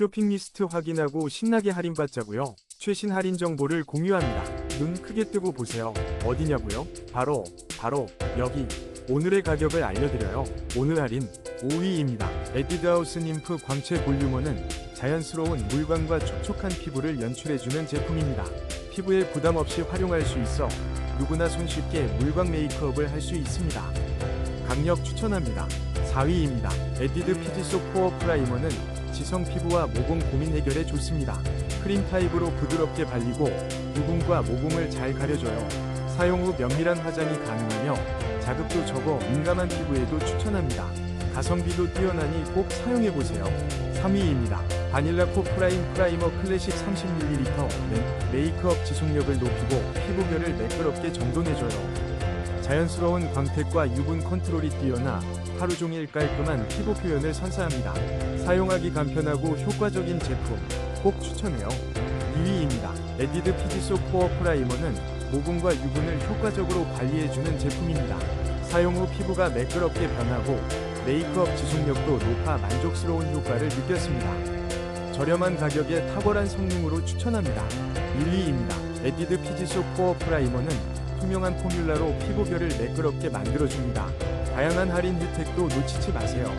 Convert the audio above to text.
쇼핑 리스트 확인하고 신나게 할인받자고요. 최신 할인 정보를 공유합니다. 눈 크게 뜨고 보세요. 어디냐고요? 바로 바로 여기. 오늘의 가격을 알려드려요. 오늘 할인 5위입니다. 에뛰드하우스 님프 광채 볼륨어는 자연스러운 물광과 촉촉한 피부를 연출해주는 제품입니다. 피부에 부담 없이 활용할 수 있어 누구나 손쉽게 물광 메이크업을 할 수 있습니다. 강력 추천합니다. 4위입니다. 에뛰드 피지소 코어 프라이머는 지성 피부와 모공 고민 해결에 좋습니다. 크림 타입으로 부드럽게 발리고 유분과 모공을 잘 가려줘요. 사용 후 면밀한 화장이 가능하며 자극도 적어 민감한 피부에도 추천합니다. 가성비도 뛰어나니 꼭 사용해보세요. 3위입니다. 바닐라 코 프라임 프라이머 클래식 30ml 는 메이크업 지속력을 높이고 피부결을 매끄럽게 정돈해줘요. 자연스러운 광택과 유분 컨트롤이 뛰어나 하루 종일 깔끔한 피부 표현을 선사합니다. 사용하기 간편하고 효과적인 제품 꼭 추천해요. 2위입니다. 에뛰드 피지소 코어 프라이머는 모공과 유분을 효과적으로 관리해주는 제품입니다. 사용 후 피부가 매끄럽게 변하고 메이크업 지속력도 높아 만족스러운 효과를 느꼈습니다. 저렴한 가격에 탁월한 성능으로 추천합니다. 1위입니다. 에뛰드 피지소 코어 프라이머는 투명한 포뮬라로 피부결을 매끄럽게 만들어줍니다. 다양한 할인 혜택도 놓치지 마세요.